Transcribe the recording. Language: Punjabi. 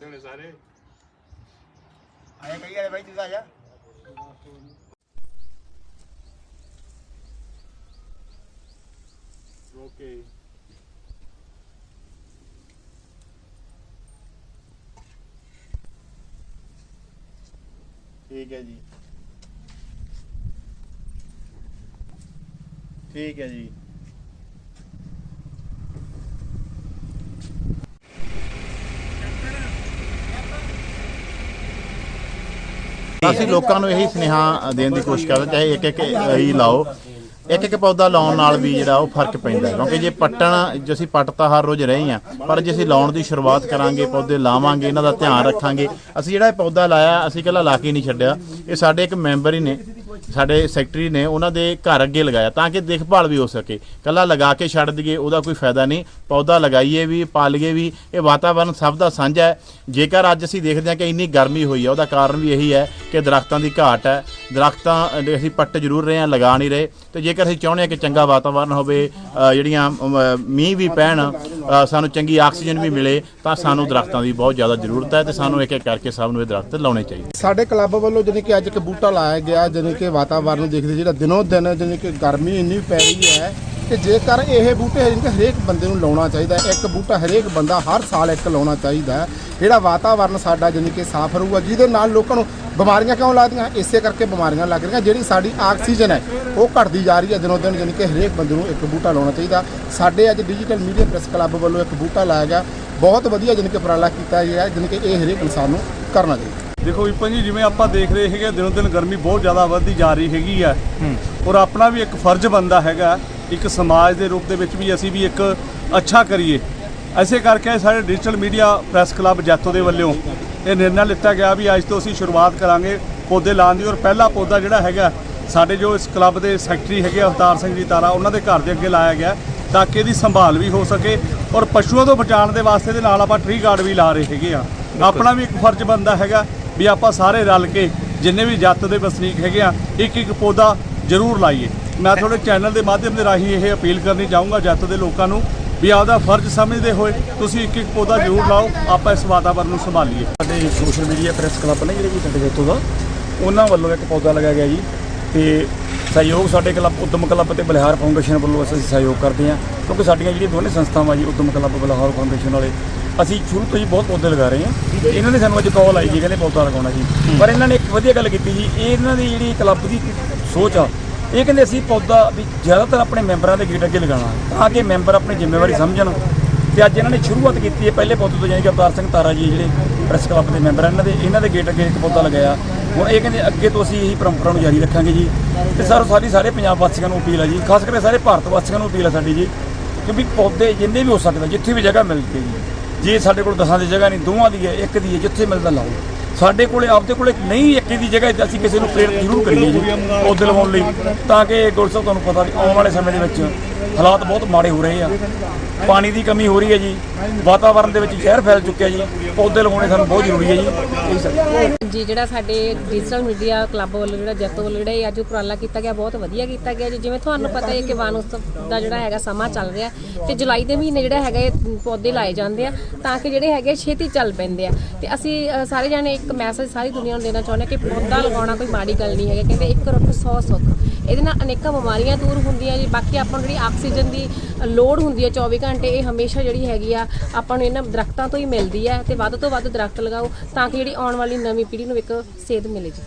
ਸਾਰੇ ਆਏ ਕਈ ਵਾਲੇ ਬਾਈ ਤੂੰ ਆ ਜਾ ਓਕੇ ਠੀਕ ਹੈ ਜੀ ਠੀਕ ਹੈ ਜੀ ਅਸੀਂ ਲੋਕਾਂ ਨੂੰ ਇਹੀ ਸੁਨੇਹਾ ਦੇਣ ਦੀ ਕੋਸ਼ਿਸ਼ ਕਰਦੇ ਚਾਹੇ ਇੱਕ ਇੱਕ ਹੀ ਲਾਓ। ਇੱਕ ਇੱਕ ਪੌਦਾ ਲਾਉਣ ਨਾਲ ਵੀ ਜਿਹੜਾ ਉਹ ਫ਼ਰਕ ਪੈਂਦਾ ਕਿਉਂਕਿ ਜੇ ਪੱਟਣ, ਜੇ ਅਸੀਂ ਪੱਟ ਤਾਂ ਹਰ ਰੋਜ਼ ਰਹੇ ਹਾਂ, ਪਰ ਜੇ ਅਸੀਂ ਲਾਉਣ ਦੀ ਸ਼ੁਰੂਆਤ ਕਰਾਂਗੇ, ਪੌਦੇ ਲਾਵਾਂਗੇ, ਇਹਨਾਂ ਦਾ ਧਿਆਨ ਰੱਖਾਂਗੇ, ਅਸੀਂ ਜਿਹੜਾ ਇਹ ਪੌਦਾ ਲਾਇਆ, ਅਸੀਂ ਇਕੱਲਾ ਲਾ ਕੇ ਨਹੀਂ ਛੱਡਿਆ, ਇਹ ਸਾਡੇ ਇੱਕ ਮੈਂਬਰ ਹੀ ਨੇ ਸਾਡੇ ਸੈਕਟਰੀ ਨੇ ਉਹਨਾਂ ਦੇ ਘਰ ਅੱਗੇ ਲਗਾਇਆ ਤਾਂ ਕਿ ਦੇਖਭਾਲ ਵੀ ਹੋ ਸਕੇ। ਕੱਲਾ ਲਗਾ ਕੇ ਛੱਡ ਦਈਏ, ਉਹਦਾ ਕੋਈ ਫਾਇਦਾ ਨਹੀਂ। ਪੌਦਾ ਲਗਾਈਏ ਵੀ, ਪਾਲੀਏ ਵੀ, ਇਹ ਵਾਤਾਵਰਣ ਸਭ ਦਾ ਸਾਂਝਾ ਹੈ। ਜੇਕਰ ਅੱਜ ਅਸੀਂ ਦੇਖਦੇ ਹਾਂ ਕਿ ਇੰਨੀ ਗਰਮੀ ਹੋਈ ਹੈ, ਉਹਦਾ ਕਾਰਨ ਵੀ ਇਹੀ ਹੈ ਕਿ ਦਰਖਤਾਂ ਦੀ ਘਾਟ ਹੈ। ਦਰਖਤਾਂ ਅਸੀਂ ਪੱਟ ਜ਼ਰੂਰ ਰਹੇ ਹਾਂ, ਲਗਾ ਨਹੀਂ ਰਹੇ। ਤੇ ਜੇਕਰ ਅਸੀਂ ਚਾਹੁੰਦੇ ਹਾਂ ਕਿ ਚੰਗਾ ਵਾਤਾਵਰਣ ਹੋਵੇ ਜਿਹੜੀਆਂ ਮੀਂਹ ਵੀ ਪੈਣ ਸਾਨੂੰ ਚੰਗੀ ਆਕਸੀਜਨ ਵੀ ਮਿਲੇ, ਤਾਂ ਸਾਨੂੰ ਦਰਖਤਾਂ ਦੀ ਬਹੁਤ ਜ਼ਿਆਦਾ ਜ਼ਰੂਰਤ ਹੈ ਤੇ ਸਾਨੂੰ ਇੱਕ ਇੱਕ ਕਰਕੇ ਸਭ ਨੂੰ ਇਹ ਦਰਖਤ ਲਾਉਣੇ ਚਾਹੀਦੇ ਸਾਡੇ ਕਲੱਬ ਵੱਲੋਂ ਜਾਣੀ ਕਿ ਅੱਜ ਇੱਕ ਬੂਟਾ ਲਾਇਆ ਗਿਆ, ਜਾਣੀ ਕਿ ਵਾਤਾਵਰਨ ਨੂੰ ਦੇਖਦੇ ਜਿਹੜਾ ਦਿਨੋਂ ਦਿਨ ਜਾਣੀ ਕਿ ਗਰਮੀ ਇੰਨੀ ਪੈ ਰਹੀ ਹੈ ਕਿ ਜੇਕਰ ਇਹ ਬੂਟੇ ਜਾਣੀ ਕਿ ਹਰੇਕ ਬੰਦੇ ਨੂੰ ਲਾਉਣਾ ਚਾਹੀਦਾ ਇੱਕ ਬੂਟਾ ਹਰੇਕ ਬੰਦਾ ਹਰ ਸਾਲ ਇੱਕ ਲਾਉਣਾ ਚਾਹੀਦਾ ਜਿਹੜਾ ਵਾਤਾਵਰਨ ਸਾਡਾ ਜਾਣੀ ਕਿ ਸਾਫ਼ ਰਹੂਗਾ, ਜਿਹਦੇ ਨਾਲ ਲੋਕਾਂ ਨੂੰ ਬਿਮਾਰੀਆਂ ਕਿਉਂ ਲੱਗਦੀਆਂ? ਇਸੇ ਕਰਕੇ ਬਿਮਾਰੀਆਂ ਲੱਗ ਰਹੀਆਂ, ਜਿਹੜੀ ਸਾਡੀ ਆਕਸੀਜਨ ਹੈ। ਉਹ ਘਟਦੀ ਜਾ ਰਹੀ ਹੈ ਦਿਨੋਂ ਦਿਨ ਜਾਣੀ ਕਿ ਹਰੇਕ ਬੰਦੇ ਨੂੰ ਇੱਕ ਬੂਟਾ ਲਾਉਣਾ ਚਾਹੀਦਾ। ਸਾਡੇ ਅੱਜ ਡਿਜੀਟਲ ਮੀਡੀਆ ਪ੍ਰੈਸ ਕਲੱਬ ਵੱਲੋਂ ਇੱਕ ਬੂਟਾ ਲਾਇਆ ਗਿਆ। ਬਹੁਤ ਵਧੀਆ ਜਾਣੀ ਕਿ ਉਪਰਾਲਾ ਕੀਤਾ ਗਿਆ ਹੈ ਜਾਣੀ ਕਿ ਇਹ ਹਰੇਕ ਇਨਸਾਨ ਨੂੰ ਕਰਨਾ ਚਾਹੀਦਾ। ਦੇਖੋ ਵਿਪਨ ਜੀ ਜਿਵੇਂ ਆਪਾਂ ਦੇਖ ਰਹੇ ਹੈਗੇ ਦਿਨੋਂ ਦਿਨ ਗਰਮੀ ਬਹੁਤ ਜ਼ਿਆਦਾ ਵੱਧਦੀ ਜਾ ਰਹੀ ਹੈਗੀ ਆ। ਔਰ ਆਪਣਾ ਵੀ ਇੱਕ ਫਰਜ਼ ਬੰਦਾ ਹੈਗਾ ਇੱਕ ਸਮਾਜ ਦੇ ਰੂਪ ਦੇ ਵਿੱਚ ਵੀ ਅਸੀਂ ਵੀ ਇੱਕ ਅੱਛਾ ਕਰੀਏ। ਐਸੇ ਕਰਕੇ ਸਾਡੇ digital media press club Jaito ਦੇ ਵੱਲੋਂ ਇਹ ਨਿਰਣਾ ਲਿੱਤਾ ਗਿਆ ਵੀ ਅੱਜ ਤੋਂ ਅਸੀਂ ਸ਼ੁਰੂਆਤ ਕਰਾਂਗੇ ਪੌਦੇ ਲਾਉਣ ਦੀ। ਔਰ ਪਹਿਲਾ ਪੌਦਾ ਜਿਹੜਾ ਹੈਗਾ ਸਾਡੇ ਜੋ ਇਸ ਕਲੱਬ ਦੇ ਸੈਕਟਰੀ ਹੈਗੇ ਅਵਤਾਰ ਸਿੰਘ ਜੀ ਤਾਰਾ ਉਹਨਾਂ ਦੇ ਘਰ ਦੇ ਅੱਗੇ ਲਾਇਆ ਗਿਆ ਤਾਂ ਕਿ ਇਹਦੀ ਸੰਭਾਲ ਵੀ ਹੋ ਸਕੇ ਔਰ ਪਸ਼ੂਆਂ ਤੋਂ ਬਚਾਉਣ ਦੇ ਵਾਸਤੇ ਦੇ ਨਾਲ ਆਪਾਂ ਟਰੀ ਗਾਰਡ ਵੀ ਲਾ ਰਹੇ ਹੈਗੇ ਆ। ਆਪਣਾ ਵੀ ਇੱਕ ਫਰਜ਼ ਬੰਦਾ ਹੈਗਾ ਵੀ ਆਪਾਂ ਸਾਰੇ ਰਲ ਕੇ ਜਿੰਨੇ ਵੀ ਜੱਤ ਦੇ ਵਸਨੀਕ ਹੈਗੇ ਆ ਇੱਕ ਇੱਕ ਪੌਦਾ ਜ਼ਰੂਰ ਲਾਈਏ। ਮੈਂ ਤੁਹਾਡੇ ਚੈਨਲ ਦੇ ਮਾਧਿਅਮ ਦੇ ਰਾਹੀਂ ਇਹ ਅਪੀਲ ਕਰਨੀ ਚਾਹੂੰਗਾ ਜੱਤ ਦੇ ਲੋਕਾਂ ਨੂੰ ਵੀ ਆਪਦਾ ਫਰਜ਼ ਸਮਝਦੇ ਹੋਏ ਤੁਸੀਂ ਇੱਕ ਇੱਕ ਪੌਦਾ ਜ਼ਰੂਰ ਲਾਓ ਆਪਾਂ ਇਸ ਵਾਤਾਵਰਨ ਨੂੰ ਸੰਭਾਲੀਏ। ਸਾਡੇ ਸੋਸ਼ਲ ਮੀਡੀਆ ਪ੍ਰੈਸ ਕਲੱਬ ਨੇ ਜਿਹੜੇ ਵੀ ਸਾਡੇ ਜੇਤੂ ਦਾ ਉਹਨਾਂ ਵੱਲੋਂ ਇੱਕ ਪੌਦਾ ਲਗਾਇਆ ਗਿਆ ਜੀ। ਤੇ ਸਹਿਯੋਗ ਸਾਡੇ ਕਲੱਬ ਉਦਮ ਕਲੱਬ ਤੇ ਬਲਿਹਾਰ ਫਾਊਂਡੇਸ਼ਨ ਵੱਲੋਂ ਅਸੀਂ ਸਹਿਯੋਗ ਕਰਦੇ ਹਾਂ ਕਿਉਂਕਿ ਸਾਡੀਆਂ ਜਿਹੜੀਆਂ ਦੋਨੇ ਸੰਸਥਾਵਾਂ ਜੀ ਉਦਮ ਕਲੱਬ ਬਲਿਹਾਰ ਫਾਊਂਡੇਸ਼ਨ ਵਾਲੇ ਅਸੀਂ ਸ਼ੁਰੂ ਤੋਂ ਹੀ ਬਹੁਤ ਪੌਦੇ ਲਗਾ ਰਹੇ ਹਾਂ। ਇਹਨਾਂ ਨੇ ਸਾਨੂੰ ਅੱਜ ਕਾਲ ਆਈ ਜੀ ਕਹਿੰਦੇ ਪੌਦਾ ਲਗਾਉਣਾ ਜੀ। ਪਰ ਇਹਨਾਂ ਨੇ ਇੱਕ ਵਧੀਆ ਗੱਲ ਕੀਤੀ ਜੀ ਇਹ ਇਹਨਾਂ ਦੀ ਜਿਹੜੀ ਕਲੱਬ ਦੀ ਸੋਚ ਆ ਇਹ ਕਹਿੰਦੇ ਅਸੀਂ ਪੌਦਾ ਵੀ ਜ਼ਿਆਦਾਤਰ ਆਪਣੇ ਮੈਂਬਰਾਂ ਦੇ ਗੇਟ ਅੱਗੇ ਲਗਾਉਣਾ ਤਾਂ ਕਿ ਮੈਂਬਰ ਆਪਣੀ ਜ਼ਿੰਮੇਵਾਰੀ ਸਮਝਣ। ਤੇ ਅੱਜ ਇਹਨਾਂ ਨੇ ਸ਼ੁਰੂਆਤ ਕੀਤੀ ਹੈ ਪਹਿਲੇ ਪੌਦੇ ਤੋਂ ਜਾਨੀ ਕਿ ਅਵਤਾਰ ਸਿੰਘ ਤਾਰਾ ਜੀ ਜਿਹੜੇ ਪ੍ਰੈਸ ਕਲੱਬ ਦੇ ਮੈਂਬਰ ਇਹਨਾਂ ਦੇ ਇਹਨਾਂ ਦੇ ਗੇਟ ਅੱਗੇ ਇੱਕ ਪੌਦਾ ਲਗਾਇਆ। ਹੁਣ ਇਹ ਕਹਿੰਦੇ ਅੱਗੇ ਤੋਂ ਅਸੀਂ ਇਹੀ ਪਰੰਪਰਾ ਨੂੰ ਜਾਰੀ ਰੱਖਾਂਗੇ ਜੀ। ਤੇ ਸਰ ਸਾਰੀ ਸਾਰੇ ਪੰਜਾਬ ਵਾਸੀਆਂ ਨੂੰ ਅਪੀਲ ਹੈ ਜੀ। ਖਾਸ ਕਰਕੇ ਸਾਰੇ ਭਾਰਤ ਵਾਸੀਆਂ ਨੂੰ ਅਪੀਲ ਹੈ ਸਾਡੀ ਜੀ, ਕਿਉਂਕਿ ਪੌਦੇ ਜਿੰਨੇ ਵੀ ਹੋ ਸਕਦਾ, ਜਿੱਥੇ ਵੀ ਜਗ੍ਹਾ ਮਿਲ ਜੇ ਜੀ। ਜੇ ਸਾਡੇ ਕੋਲ ਦਸਾਂ ਦੀ ਜਗ੍ਹਾ ਨਹੀਂ, ਦੋਵਾਂ ਦੀ ਹੈ, ਇੱਕ ਦੀ ਹੈ, ਜਿੱਥੇ ਮਿਲਦਾ ਲਾਓ। ਸਾਡੇ ਕੋਲੇ, ਆਪਦੇ ਕੋਲੇ ਨਹੀਂ, ਇੱਕ ਦੀ ਜਗ੍ਹਾ ਤੇ ਅਸੀਂ ਕਿਸੇ ਨੂੰ ਪ੍ਰੇਰਿਤ ਜ਼ਰੂਰ ਕਰੀਏ ਜੀ, ਪੌਦੇ ਲਵਾਉਣ ਲਈ। ਤਾਂ ਕਿ ਗੁਲ ਸਾਹਿਬ ਤੁਹਾਨੂੰ ਪਤਾ ਵੀ ਆਉਣ ਵਾਲੇ ਸਮੇਂ ਦੇ ਵਿੱਚ ਹਾਲਾਤ ਬਹੁਤ ਮਾੜੇ ਹੋ ਰਹੇ ਆ। ਪਾਣੀ ਦੀ ਕਮੀ ਹੋ ਰਹੀ ਹੈ ਜੀ। ਵਾਤਾਵਰਣ ਦੇ ਵਿੱਚ ਜ਼ਹਿਰ ਫੈਲ ਚੁੱਕਿਆ ਜੀ। ਪੌਦੇ ਲਗਾਉਣੇ ਸਾਨੂੰ ਬਹੁਤ ਜ਼ਰੂਰੀ ਹੈ ਜੀ। ਇਹ ਸਰ ਜੀ, ਜਿਹੜਾ ਸਾਡੇ ਡਿਜੀਟਲ ਮੀਡੀਆ ਕਲੱਬ ਵੱਲੋਂ ਜਿਹੜਾ ਜੱਤੋ ਵੱਲੋਂ ਜਿਹੜਾ ਅੱਜ ਉਪਰਾਲਾ ਕੀਤਾ ਗਿਆ, ਬਹੁਤ ਵਧੀਆ ਕੀਤਾ ਗਿਆ ਜੀ। ਜਿਵੇਂ ਤੁਹਾਨੂੰ ਪਤਾ ਹੈ ਕਿ ਵਣ ਉਤਸਵ ਦਾ ਜਿਹੜਾ ਹੈਗਾ ਸਮਾਂ ਚੱਲ ਰਿਹਾ ਤੇ ਜੁਲਾਈ ਦੇ ਮਹੀਨੇ ਜਿਹੜਾ ਹੈਗਾ ਇਹ ਪੌਦੇ ਲਾਏ ਜਾਂਦੇ ਆ, ਤਾਂ ਕਿ ਜਿਹੜੇ ਹੈਗੇ ਛੇਤੀ ਚੱਲ ਪੈਂਦੇ ਆ। ਤੇ ਅਸੀਂ ਸਾਰੇ ਜਾਣੇ ਇੱਕ ਮੈਸੇਜ ਸਾਰੀ ਦੁਨੀਆ ਨੂੰ ਦੇਣਾ ਚਾਹੁੰਦੇ ਹਾਂ ਕਿ ਪੌਦਾ ਲਗਾਉਣਾ ਕੋਈ ਮਾੜੀ ਗੱਲ ਨਹੀਂ ਹੈਗਾ। ਕਹਿੰਦੇ ਇੱਕ ਰੁੱਖ 100 ਸੁੱਖ। ਇਹਦੇ ਨਾਲ ਅਨੇਕਾਂ ਬਿਮਾਰੀਆਂ ਦੂਰ ਹੁੰਦੀਆਂ ਜੀ। ਬਾਕੀ ਆਪਾਂ ਨੂੰ ਜਿਹੜੀ ਆਕਸੀਜਨ ਦੀ ਲੋੜ ਹੁੰਦੀ ਹੈ 24 ਘੰਟੇ, ਇਹ ਹਮੇਸ਼ਾ ਜਿਹੜੀ ਹੈਗੀ ਆ, ਆਪਾਂ ਨੂੰ ਇਹਨਾਂ ਦਰਖਤਾਂ ਤੋਂ ਹੀ ਮਿਲਦੀ ਹੈ ਤੇ ਵੱਧ ਤੋਂ ਵੱਧ ਦਰਖਤ ਲਗਾਓ ਤਾਂ ਕਿ ਜਿਹੜੀ ਆਉਣ ਵਾਲੀ ਨਵੀਂ ਪੀੜ੍ਹੀ ਨੂੰ ਇੱਕ ਸੇਧ ਮਿਲੇ ਜੀ।